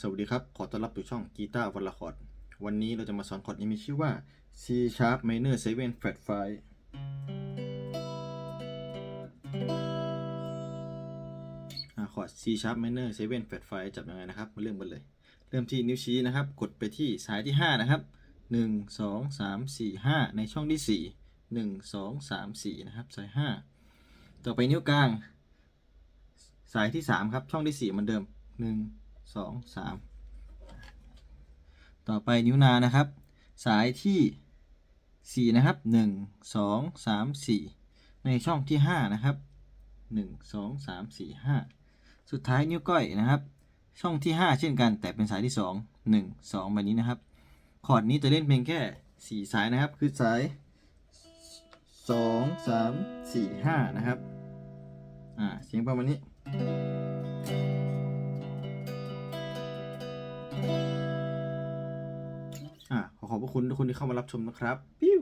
สวัสดีครับ ขอต้อนรับสู่ช่องกีตาร์วันละคอร์ด วันนี้เราจะมาสอนคอร์ดที่มีชื่อว่า C sharp minor 7 flat 5อ่าคอร์ด C sharp minor 7 flat 5จับยังไงนะครับ มาเริ่มกันเลย เริ่มที่นิ้วชี้นะครับ กดไปที่สายที่ 5 นะครับ 1 2 3 4 5 ในช่องที่ 4 1 2 3 4 นะครับ สาย 5 ต่อไปนิ้วกลาง สายที่ 3 ครับ ช่องที่ 4 เหมือนเดิม 1 2 3ต่อไปนิ้วนางนะครับ สายที่ 4 นะครับ 1 2 3 4 ในช่องที่ 5 นะครับ 1 2 3 4 5 สุดท้ายนิ้วก้อยนะครับ ช่องที่ 5 เช่นกัน แต่เป็นสายที่ 2 1 2แบบนี้นะครับ คอร์ดนี้จะเล่นเพียงแค่ 4 สายนะครับ คือสาย 2 3 4 5 นะครับ อ่า เสียงประมาณนี้ ขอขอบพระคุณทุกคนที่เข้ามารับชมนะครับ ปิ้ว